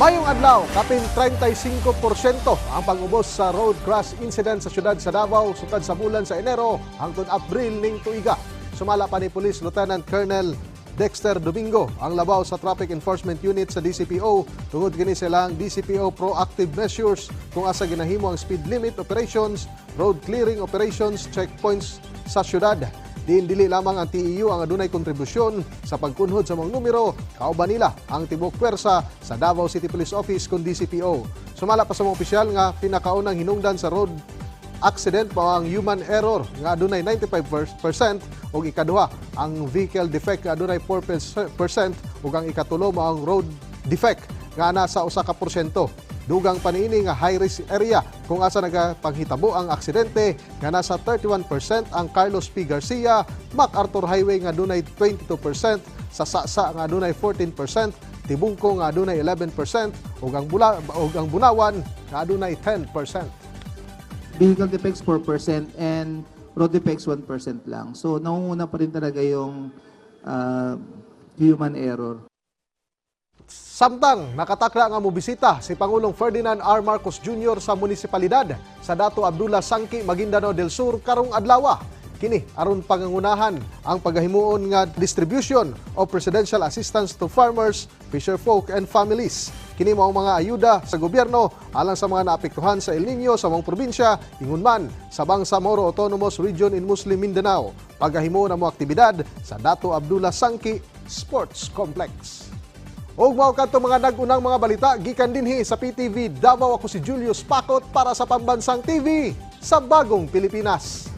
Mayong adlaw, kapin 35% ang pag-ubos sa road crash incident sa syudad sa Davao sukad sa bulan sa Enero hangtod Abril ning tuiga. Sumala pa ni Police Lieutenant Colonel Dexter Domingo ang labaw sa Traffic Enforcement Unit sa DCPO tungod kini silang DCPO proactive measures kung asa ginahimo ang speed limit operations, road clearing operations, checkpoints sa syudad. Diin dili lamang ang TEU ang adunay kontribusyon sa pagkunhod sa mga numero, kauban nila ang tibok pwersa sa Davao City Police Office kun DCPO. Sumala pa sa mga opisyal nga pinakaunang hinungdan sa road accident pa ang human error nga adunay 95% ug ikaduha ang vehicle defect nga adunay 4% ug ang ikatulo mao ang road defect nga nasa usa ka porsyento. Dugang paniini nga high risk area kung asa nagapanghitabo ang aksidente nga nasa 31% ang Carlos P. Garcia, MacArthur Highway nga dunay 22%, sa Sasa nga dunay 14%, Tibungko nga dunay 11% ug ang Bula ug ang Bunawan nga dunay 10%. vehicle defects 4% and road defects 1% lang. So, nangunguna pa rin talaga yung ah, human error. Samtang nakatakda nga mobisita si Pangulong Ferdinand R. Marcos Jr. sa munisipalidad sa Dato Abdullah Sangki, Maguindanao del Sur karong adlaw. Kini aron pangangunahan ang pagahimuon nga distribution of presidential assistance to farmers, fisherfolk and families. Kini mao mga ayuda sa gobyerno alang sa mga naapektuhan sa El Nino sa mga probinsya ingon man sa Bangsamoro Autonomous Region in Muslim Mindanao. Pagahimuon ang mga aktibidad sa Dato Abdullah Sangki Sports Complex. Og mao kadto mga nag-unang mga balita gikan dinhi sa PTV Davao ako si Julius Pakot para sa Pambansang TV sa Bagong Pilipinas.